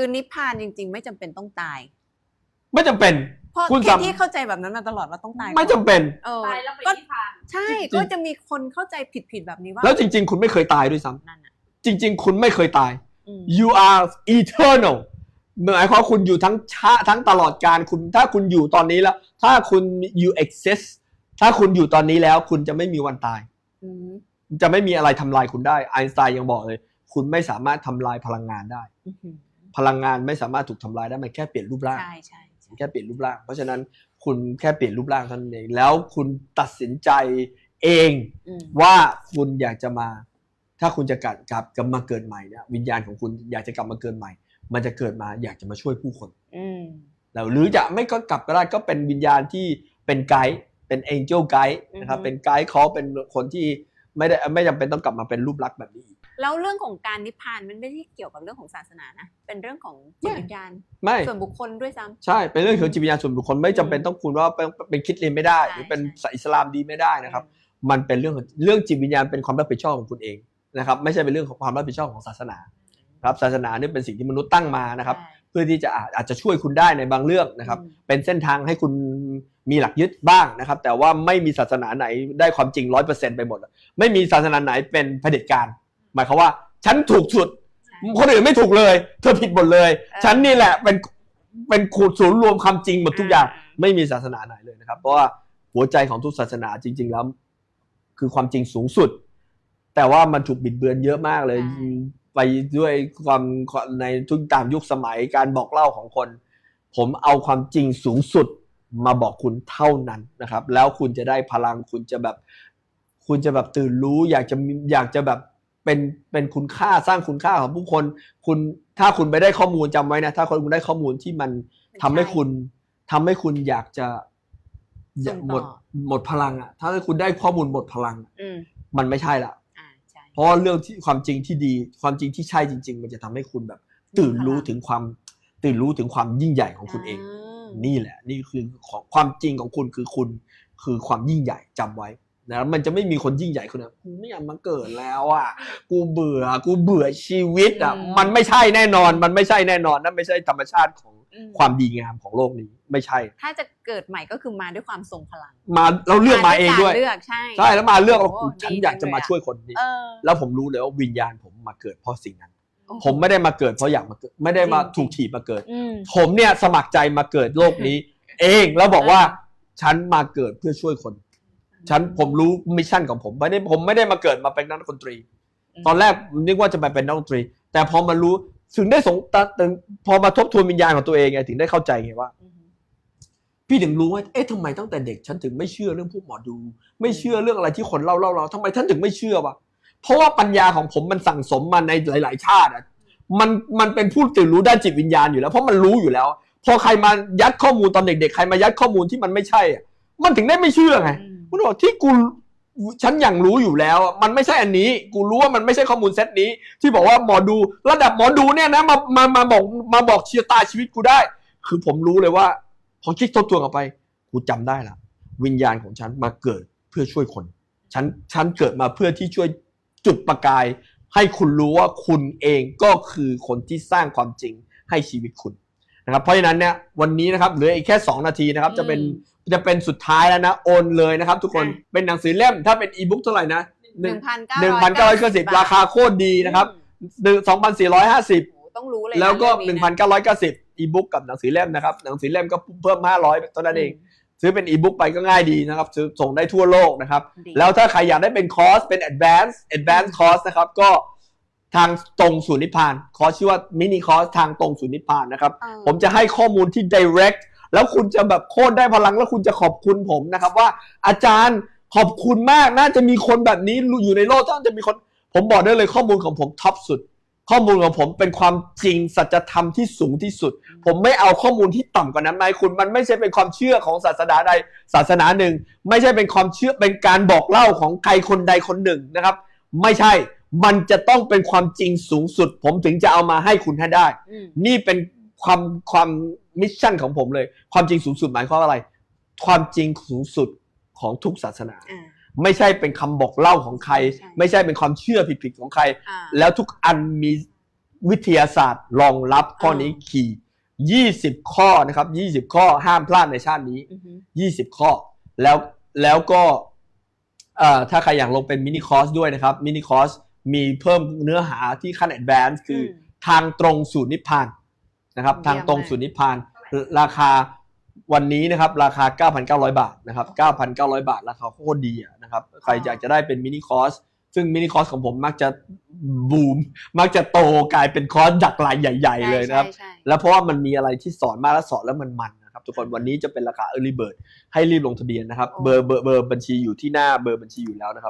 คือนิพพานจริง ๆ ไม่จำเป็นต้องตาย ไม่จำเป็น เพราะคุณแค่สาม ที่เข้าใจแบบนั้นมาตลอดว่าต้องตายไม่จำเป็น เออตายแล้วไปก็นิพพานใช่จริงก็จะมีคนเข้าใจผิดๆแบบนี้ว่าแล้วจริง ๆ คุณไม่เคยตายด้วยซ้ำนั่นน่ะจริง ๆ คุณไม่เคยตาย อืม you are eternal หมายความว่าคุณอยู่ทั้งชาทั้งตลอดการคุณ ถ้าคุณอยู่ตอนนี้แล้ว ถ้าคุณ you exist ถ้าคุณอยู่ตอนนี้แล้ว คุณจะไม่มีวันตาย อืมจะไม่มีอะไรทำลายคุณได้ไอน์สไตน์ยังบอกเลย คุณไม่สามารถทำลายพลังงานได้ อื้อหือ พลังงานไม่สามารถถูกทำลายได้มันแค่เปลี่ยนรูปร่างใช่ใช่ใช่แค่เปลี่ยนรูปร่าง เพราะฉะนั้นคุณแค่เปลี่ยนรูปร่างเท่านั้นเอง แล้วคุณตัดสินใจเองอืมว่าคุณอยากจะมา ถ้าคุณจะกลับกลับกลับมาเกิดใหม่เนี่ยวิญญาณของคุณอยากจะกลับมาเกิดใหม่ มันจะเกิดมาอยากจะมาช่วยผู้คนอืมแล้วหรือจะไม่ก็กลับก็ได้ก็เป็นวิญญาณที่เป็นไกด์เป็นเองเจิลไกด์นะครับเป็นไกด์เขาเป็นคนที่ไม่ได้ไม่จำเป็นต้องกลับมาเป็นรูปลักษณ์แบบนี้อีก แล้วเรื่องของการนิพพานมันไม่ได้เกี่ยวกับเรื่องของศาสนานะ เป็นเรื่องของจิตวิญญาณไม่ส่วนบุคคลด้วยซ้ำใช่ เป็นเรื่องของจิตวิญญาณส่วนบุคคลไม่จำเป็นต้องคุณว่าเป็นเป็นคริดเรียนไม่ได้ใช่หรือเป็นใช่อิสลามดีไม่ได้นะครับ มันเป็นเรื่องของเรื่องจิตวิญญาณเป็นความรับผิดชอบของคุณเองนะครับ ไม่ใช่เป็นเรื่องของความรับผิดชอบของศาสนาครับศาสนาเนี่ยเป็นสิ่งที่มนุษย์ตั้งมานะครับใช่เพื่อที่จะอาจอาจจะช่วยคุณได้ในบางเรื่องนะครับอืมเป็นเส้นทางให้คุณมีหลักยึดบ้างนะครับ แต่ว่าไม่มีศาสนาไหนได้ความจริงร้อยเปอร์เซ็นต์ไปหมด ไม่มีศาสนาไหนเป็นเผด็จการ หมายความว่า ฉันถูกสุดใช่คนอื่นไม่ถูกเลย เธอผิดหมดเลยเออฉันนี่แหละเป็นเป็นขูดศูนย์รวมความจริงหมดทุกอย่างไม่มีศาสนาไหนเลยนะครับ เพราะว่าหัวใจของทุกศาสนาจริง ๆ แล้ว คือความจริงสูงสุด แต่ว่ามันถูกบิดเบือนเยอะมากเลยใช่ไปด้วยความในทุกตามยุคสมัยการบอกเล่าของคน ผมเอาความจริงสูงสุดมาบอกคุณเท่านั้นนะครับ แล้วคุณจะได้พลังคุณจะแบบ คุณจะแบบตื่นรู้ อยากจะมีอยากจะแบบ เป็นเป็นคุณค่าสร้างคุณค่าของผู้คน คุณถ้าคุณไปได้ข้อมูลจำไว้นะถ้าคุณได้ข้อมูลที่มันทำให้คุณทำให้คุณอยากจะอยากส่งหต่มอดหมดพลังอะ ถ้าคุณได้ข้อมูลหมดพลังอะอืมมันไม่ใช่ละอ่าใช่เพราะว่าเรื่องที่ความจริงที่ดี ความจริงที่ใช่จริง ๆ มันจะทำให้คุณแบบ ตื่นรู้พลังถึงความ ตื่นรู้ถึงความยิ่งใหญ่ของคุณเองานี่แหละ นี่คือของความจริงของคุณคือคุณ คือความยิ่งใหญ่จำไว้ นะมันจะไม่มีคนยิ่งใหญ่คนนั้นกูไม่อยากมาเกิดแล้วอะกูเบื่อ กูเบื่อชีวิตอะอืมมันไม่ใช่แน่นอน มันไม่ใช่แน่นอนนั่นไม่ใช่ธรรมชาติของอืมความดีงามของโลกนี้ไม่ใช่ ถ้าจะเกิดใหม่ก็คือมาด้วยความทรงพลัง มาเราเลือกมาเองด้วยกรเลือกใช่ใช่แล้วมาเลือกว่าโอ้ฉันดีอยากจะจังเลยมาอะช่วยคนนี้เออแล้วผมรู้เลยว่าวิญญาณผมมาเกิดเพราะสิ่งนั้นโอ้โหผมไม่ได้มาเกิดเพราะอยากมาเกิดไม่ได้มาจริงๆถูกถีบมาเกิดอืมผมเนี่ยสมัครใจมาเกิดโลกนี้ เองแล้วบอกว่าฉันมาเกิดเพื่อช่วยคน ฉันผมรู้มิชชั่นของผมไม่ได้ผมไม่ได้มาเกิดมาเป็นนักดนตรี ตอนแรกนึกว่าจะไปเป็นนักดนตรี แต่พอมารู้ถึงได้สงตะตึงพอมาทบทวนวิญญาณของตัวเองไงถึงได้เข้าใจไงว่าอืมพี่ถึงรู้ว่าเอ๊ะทำไมตั้งแต่เด็ก ฉันถึงไม่เชื่อเรื่องพวกหมอดู ไม่เชื่อเรื่องอะไรที่คนเล่าเล่าเราทำไมท่านถึงไม่เชื่อวะเพราะว่าปัญญาของผมมันสั่งสมมาในหลาย ๆ ชาติอะมันมันเป็นผู้ตื่นรู้ด้านจิตวิญญาณอยู่แล้ว เพราะมันรู้อยู่แล้ว พอใครมายัดข้อมูลตอนเด็ก ๆ ใครมายัดข้อมูลที่มันไม่ใช่อะมันถึงได้ไม่เชื่อไงอืม คุณบอกที่กูฉันอย่างรู้อยู่แล้ว มันไม่ใช่อันนี้ กูรู้ว่ามันไม่ใช่ข้อมูลเซตนี้ ที่บอกว่าหมอดูระดับหมอดูเนี่ยนะมามามาบอกมาบอกเชียร์ตาชีวิตกูได้ คือผมรู้เลยว่า พอคิดทบทวนกลับไป กูจำได้ละวิญญาณของฉันมาเกิดเพื่อช่วยคนฉันฉันเกิดมาเพื่อที่ช่วยจุดประกาย ให้คุณรู้ว่าคุณเองก็คือคนที่สร้างความจริงให้ชีวิตคุณ นะครับเพราะฉะนั้นเนี่ยวันนี้นะครับเหลืออีกแค่ 2 นาทีนะครับจะเป็นจะเป็นสุดท้ายแล้วนะโอนเลยนะครับ ทุกคนอะเป็นหนังสือเล่มถ้าเป็นอีบุ๊กเท่าไหร่นะหนึ่งพันเก้าหนึ่งพันเก้าร้อยเก้าสิบราคาโคตรดีนะครับหนึ่งสองพันสี่ร้อยห้าสิบโอ้โหต้องรู้เลยะแล้วก็เรื่องหนึ่งพันเก้าร้อยเก้าสิบอีบุ๊กกับหนังสือเล่มนะครับหนังสือเล่มก็เพิ่มห้าร้อยเท่านั้นเอง ซื้อเป็นอีบุ๊กไปก็ง่ายดีนะครับซื้อส่งได้ทั่วโลกนะครับดีแล้วถ้าใครอยากได้เป็นคอร์สเป็น advance advance course นะครับก็ ทางตรงสู่นิพพานคอร์สชื่อว่ามินิคอร์สทางตรงสู่นิพพานนะครับเออผมจะให้ข้อมูลที่ direct แล้วคุณจะแบบโคตรได้พลังแล้วคุณจะขอบคุณผมนะครับ ว่าอาจารย์ขอบคุณมากน่าจะมีคนแบบนี้อยู่ในโลกต้องจะมีคน ผมบอกได้เลยข้อมูลของผมท็อปสุด ข้อมูลของผมเป็นความจริงสัจธรรมที่สูงที่สุด ผมไม่เอาข้อมูลที่ต่ำกว่านั้นมาให้คุณมันไม่ใช่เป็นความเชื่อของศาสนาใดศาสนาหนึ่ง ไม่ใช่เป็นความเชื่อเป็นการบอกเล่าของใครคนใดคนหนึ่งนะครับ ไม่ใช่ มันจะต้องเป็นความจริงสูงสุด ผมถึงจะเอามาให้คุณให้ได้อืมนี่เป็นความความมิชชั่นของผมเลย ความจริงสูงสุดหมายความว่าอะไร ความจริงสูงสุดของทุกศาสนาอ่าไม่ใช่เป็นคำบอกเล่าของใครใช่ไม่ใช่เป็นความเชื่อผิดๆของใครอ่าแล้วทุกอันมีวิทยาศาสตร์รองรับข้อนี้ขี่20ข้อนะครับ20ข้อห้ามพลาดในชาตินี้อือฮึ20ข้อ แล้วแล้วก็เอ่อถ้าใครอยากลงเป็นมินิคอร์สด้วยนะครับมินิคอร์ส มีเพิ่มเนื้อหาที่ขั้นแอด a n น e คืออมทางตรงสู่นิพพานนะครับเยี่ยมทางตรงมากสู่นิพพาน ราคาวันนี้นะครับ ราคา 9,900 บาทนะครับ 9,900 บาท ราคาโคตรดีอะนะครับ ใครอยากจะได้เป็นมินิคอร์สซึ่งมินิคอร์สของผมมักจะบูม มักจะโตกลายเป็นคอร์สดักลายใหญ่ ๆ เลยนะครับใช่ใช่ใช่แล้วเพราะว่ามันมีอะไรที่สอนมากและสอนแล้วมันมันนะครับ ทุกคนวันนี้จะเป็นราคา Early Bird ให้รีบลงทะเบียนนะครับ เบอร์เบอร์เบอร์บัญชีอยู่ที่หน้าเบอร์บัญชีอยู่แล้วนะครับ